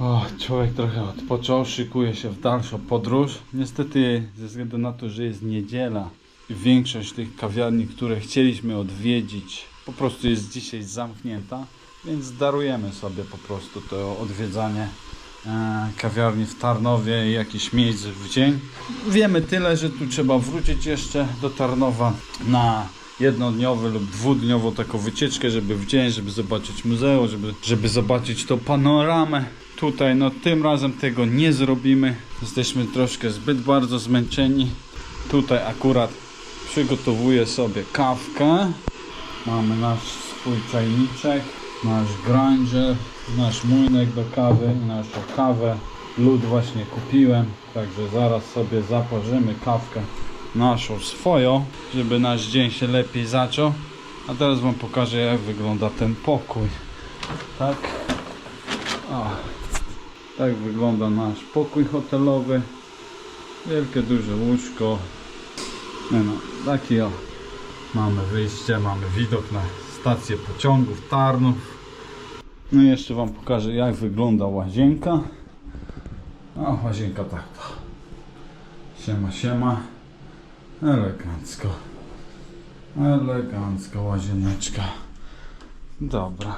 O, człowiek trochę odpoczął, szykuje się w dalszą podróż. Niestety, ze względu na to, że jest niedziela, większość tych kawiarni, które chcieliśmy odwiedzić, po prostu jest dzisiaj zamknięta, więc darujemy sobie po prostu to odwiedzanie e, kawiarni w Tarnowie i jakichś miejsc w dzień. Wiemy tyle, że tu trzeba wrócić jeszcze do Tarnowa na jednodniowy lub dwudniową taką wycieczkę, żeby w dzień, żeby zobaczyć muzeum, żeby, żeby zobaczyć tą panoramę. Tutaj, no tym razem tego nie zrobimy. Jesteśmy troszkę zbyt bardzo zmęczeni. Tutaj akurat przygotowuję sobie kawkę. Mamy nasz swój czajniczek, nasz grinder, nasz młynek do kawy, naszą kawę. Lód właśnie kupiłem, także zaraz sobie zaparzymy kawkę naszą swoją, żeby nasz dzień się lepiej zaczął. A teraz Wam pokażę jak wygląda ten pokój. Tak. O, tak wygląda nasz pokój hotelowy. Wielkie duże łóżko. Nie no, taki o. Mamy wyjście, mamy widok na stację pociągów Tarnów. No i jeszcze Wam pokażę jak wygląda łazienka. A łazienka tak to. Siema, siema. Elegancko. Elegancko łazieneczka. Dobra.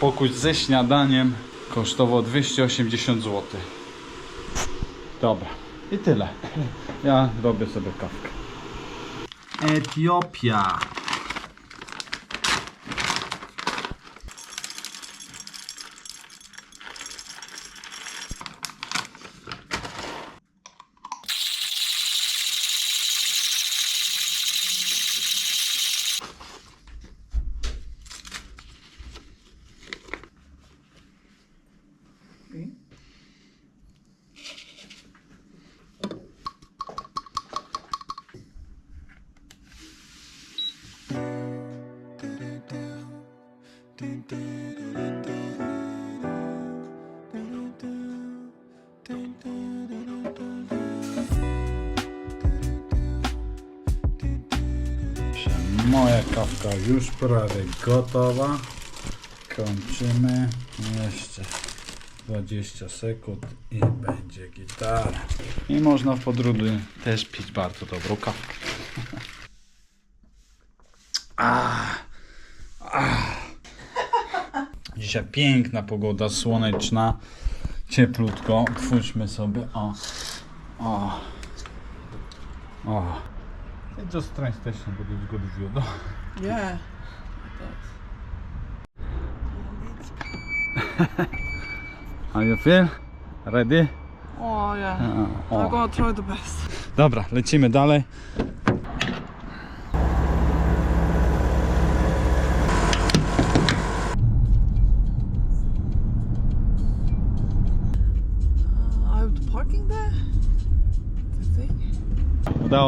Pokój ze śniadaniem kosztował 280 zł. Dobra. I tyle. Ja robię sobie kawkę. Etiopia. Moja kawka już prawie gotowa. Kończymy. Jeszcze 20 sekund i będzie gitara. I można w podróży też pić bardzo dobrą kawkę. Ah, ah. Dzisiaj piękna pogoda, słoneczna, cieplutko. Otwórzmy sobie. O, o, o. It's just train station, but it's good view. though. Yeah. How you feel? Ready? Oh yeah. O. I'm gonna try the best. Dobra, lecimy dalej.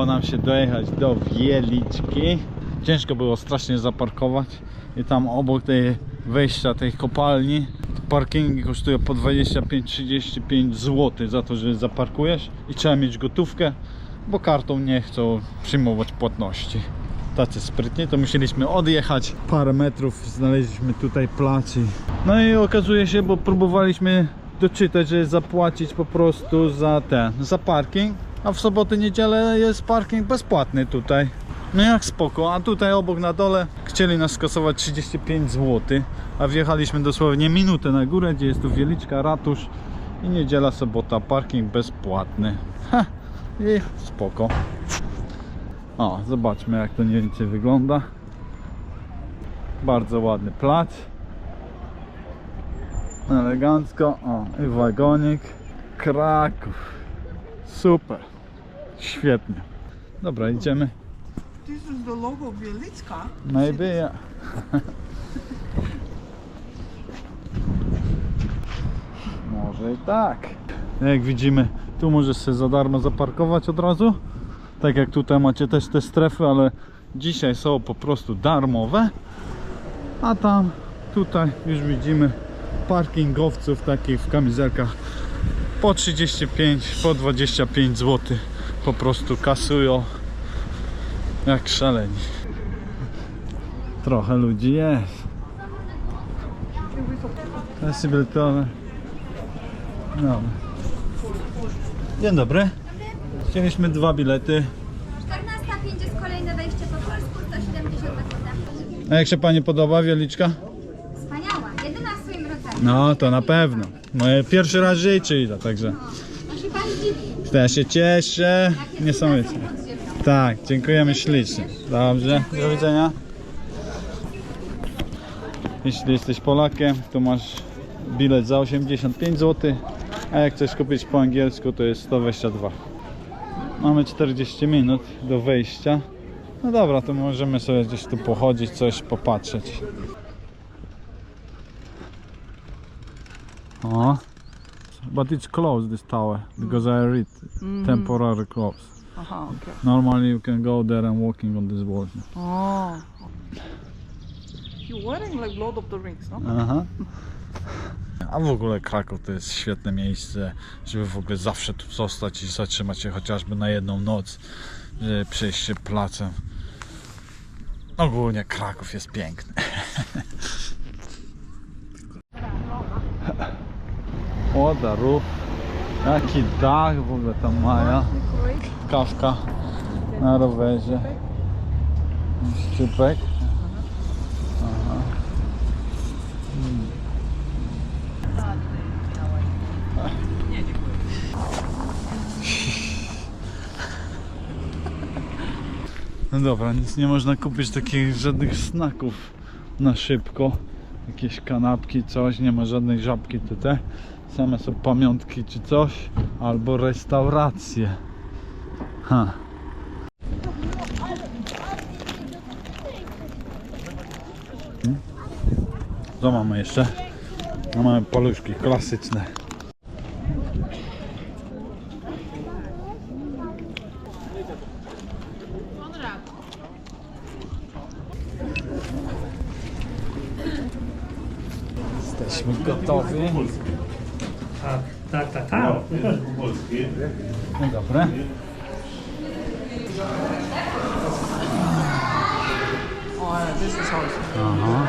Udało nam się dojechać do Wieliczki. Ciężko było strasznie zaparkować. I tam obok tej wejścia tej kopalni parkingi kosztują po 25-35 zł za to, że zaparkujesz i trzeba mieć gotówkę, bo kartą nie chcą przyjmować płatności. Tacy sprytni, to musieliśmy odjechać parę metrów, znaleźliśmy tutaj plac. No i okazuje się, bo próbowaliśmy doczytać, że zapłacić po prostu za ten, za parking, a w soboty, niedzielę jest parking bezpłatny tutaj. No jak spoko, a tutaj obok na dole chcieli nas skasować 35 zł, a wjechaliśmy dosłownie minutę na górę, gdzie jest tu Wieliczka, ratusz i niedziela, sobota, parking bezpłatny. Ha, i spoko. O, zobaczmy jak to mniej więcej wygląda. Bardzo ładny plac. Elegancko. O, i wagonik. Kraków. Super. Świetnie. Dobra, idziemy. This is the logo of Wieliczka. Maybe, yeah. Może i tak. Jak widzimy, tu możesz sobie za darmo zaparkować od razu. Tak jak tutaj macie też te strefy, ale dzisiaj są po prostu darmowe. A tam, tutaj już widzimy parkingowców takich w kamizelkach po 35, po 25 zł po prostu kasują jak szaleni. Trochę ludzi jest. Possibilitowe. Dobra. Dzień dobry. Chcieliśmy dwa bilety. 14.05 jest kolejne wejście po polsku, 170 kwota. A jak się pani podoba wieliczka? Wspaniała, jedyna w swoim rodzaju. No, to na pewno. Moje pierwszy raz w życiu idę, także No się cieszę. Niesamowicie. Tak, dziękujemy ślicznie. Dobrze, do widzenia. Jeśli jesteś Polakiem, to masz bilet za 85 zł, a jak chcesz kupić po angielsku, to jest 122. Mamy 40 minut do wejścia. No dobra, to możemy sobie gdzieś tu pochodzić, coś popatrzeć. O. But it's closed this tower because I read temporary closed. Aha, okay. Normally you can go there and walking on this wall. Oh. You're wearing like Lord of the Rings, no? Aha. A w ogóle Kraków to jest świetne miejsce, żeby w ogóle zawsze tu zostać i zatrzymać się chociażby na jedną noc, żeby przejść się placem. Ogólnie Kraków jest piękny. O, darów. Jaki dach w ogóle tam mają. Kawka na rowerze. Szczypek. No dobra, nic nie można kupić takich żadnych snaków na szybko. Jakieś kanapki, coś, nie ma żadnej żabki tutaj. Same są pamiątki czy coś, albo restauracje. Ha. Hmm? Co mamy jeszcze? No mamy paluszki klasyczne. Jesteśmy gotowi. Tak, tak, tak. tak. Dobry. Oh, yeah, this is how it's. Aha.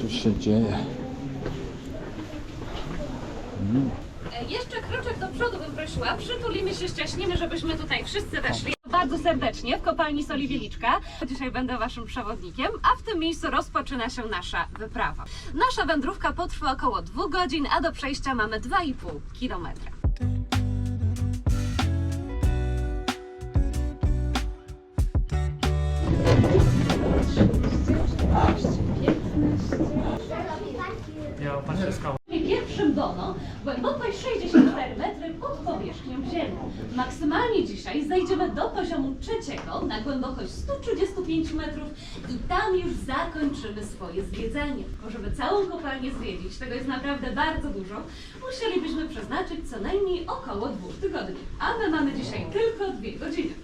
Tu się dzieje. E, Jeszcze kroczek do przodu bym prosiła. Przytulimy się, ściaśnimy, żebyśmy tutaj wszyscy weszli. Bardzo serdecznie w kopalni Soli Wieliczka. Dzisiaj będę waszym przewodnikiem, a w tym miejscu rozpoczyna się nasza wyprawa. Nasza wędrówka potrwa około 2 godzin, a do przejścia mamy 2,5 kilometra. Ja patrzę skałę. Pierwszym dono głębokość 64 metry pod powierzchnią Ziemi. Maksymalnie poziomu trzeciego na głębokość 135 metrów i tam już zakończymy swoje zwiedzanie. Bo żeby całą kopalnię zwiedzić, tego jest naprawdę bardzo dużo, musielibyśmy przeznaczyć co najmniej około dwóch tygodni. A my mamy dzisiaj tylko dwie godziny.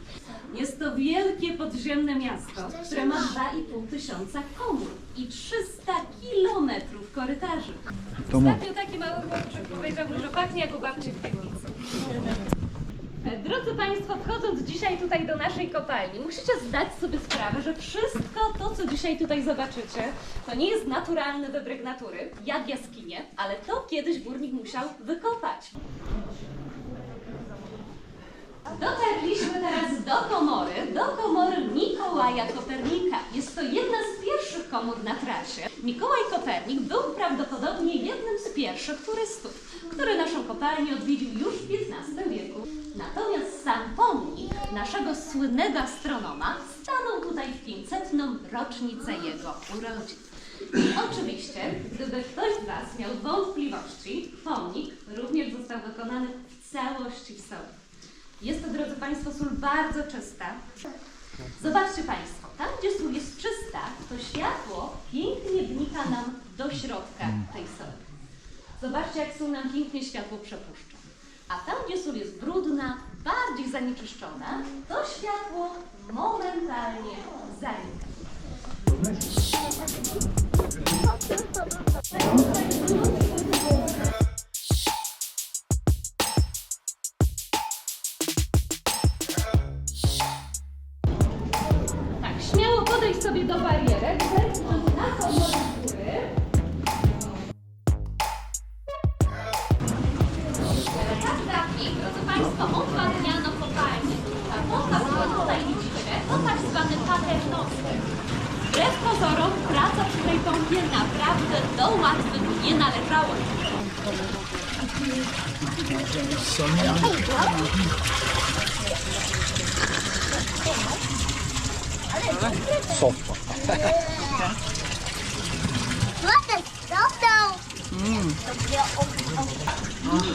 Jest to wielkie podziemne miasto, które ma 2,5 tysiąca komór i 300 kilometrów korytarzy. Ostatnio taki mały chłopczyk powiedział, że pachnie jak u babci w piwnicy. E, Drodzy Państwo, wchodząc dzisiaj tutaj do naszej kopalni, musicie zdać sobie sprawę, że wszystko to, co dzisiaj tutaj zobaczycie, to nie jest naturalny wybryk natury, jak jaskinie, ale to kiedyś górnik musiał wykopać. Dotarliśmy teraz do komory, do komory Mikołaja Kopernika. Jest to jedna z pierwszych komór na trasie. Mikołaj Kopernik był prawdopodobnie jednym z pierwszych turystów, który naszą kopalnię odwiedził już w XV wieku. Natomiast sam pomnik naszego słynnego astronoma stanął tutaj w 500. rocznicę jego urodzin. I oczywiście, gdyby ktoś z Was miał wątpliwości, pomnik również został wykonany w całości w sobie. Jest to, drodzy Państwo, sól bardzo czysta. Zobaczcie Państwo, tam gdzie sól jest czysta, to światło pięknie wnika nam do środka tej soli. Zobaczcie, jak sól nam pięknie światło przepuszcza. A tam, gdzie sól jest brudna, bardziej zanieczyszczona, to światło momentalnie zanika. Pompie naprawdę do łatwych nie należała.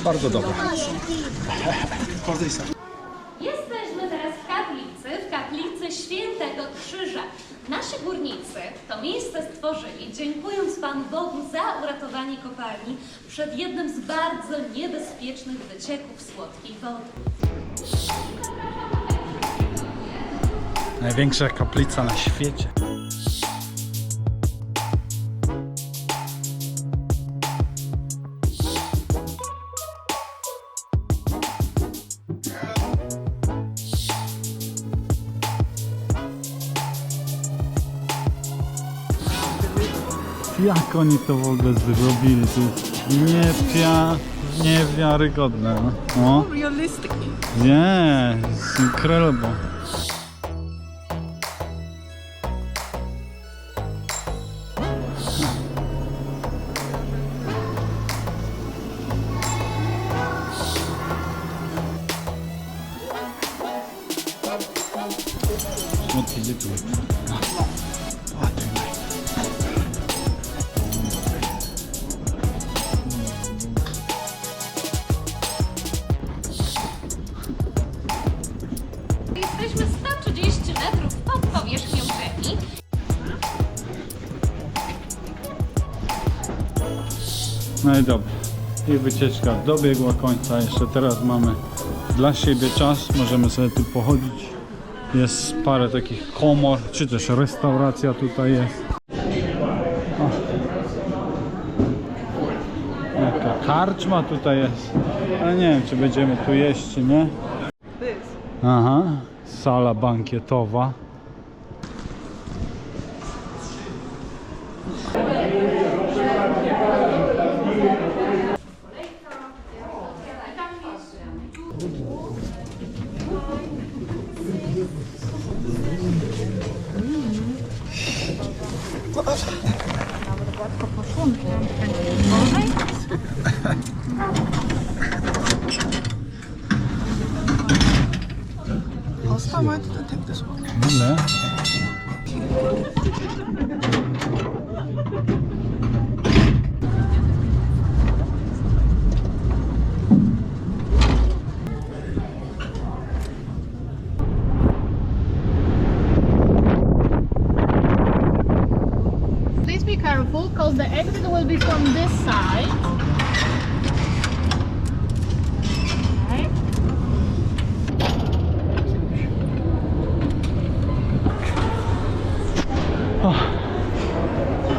Bardzo dobre. Jesteśmy teraz w kaplicy, w kaplicy Świętego Krzyża. Nasi górnicy to miejsce stworzyli, dziękując Panu Bogu za uratowanie kopalni przed jednym z bardzo niebezpiecznych wycieków słodkiej wody. Największa kaplica na świecie. Jak oni to w ogóle zrobili? To jest niepia... niewiarygodne. No. Realistic. Yeah, it's incredible. Słodkie dzieci. Ładnie. No i dobrze. I wycieczka dobiegła końca. Jeszcze teraz mamy dla siebie czas. Możemy sobie tu pochodzić. Jest parę takich komor, czy też restauracja tutaj jest. O. Jaka karczma tutaj jest. Ale nie wiem, czy będziemy tu jeść, czy nie. Aha, sala bankietowa. Passar muito, eu tenho que deixar. Não, né?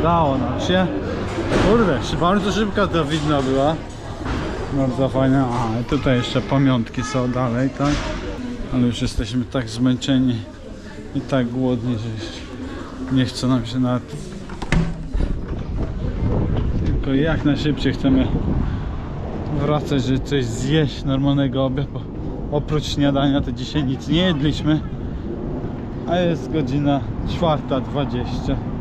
Udało nam się. Kurde, bardzo szybka ta widna była. Bardzo fajne. I tutaj jeszcze pamiątki są dalej, tak? Ale już jesteśmy tak zmęczeni i tak głodni, że nie chce nam się nawet... Tylko jak najszybciej chcemy wracać, żeby coś zjeść, normalnego obiadu. Oprócz śniadania to dzisiaj nic nie jedliśmy. A jest godzina 4.20.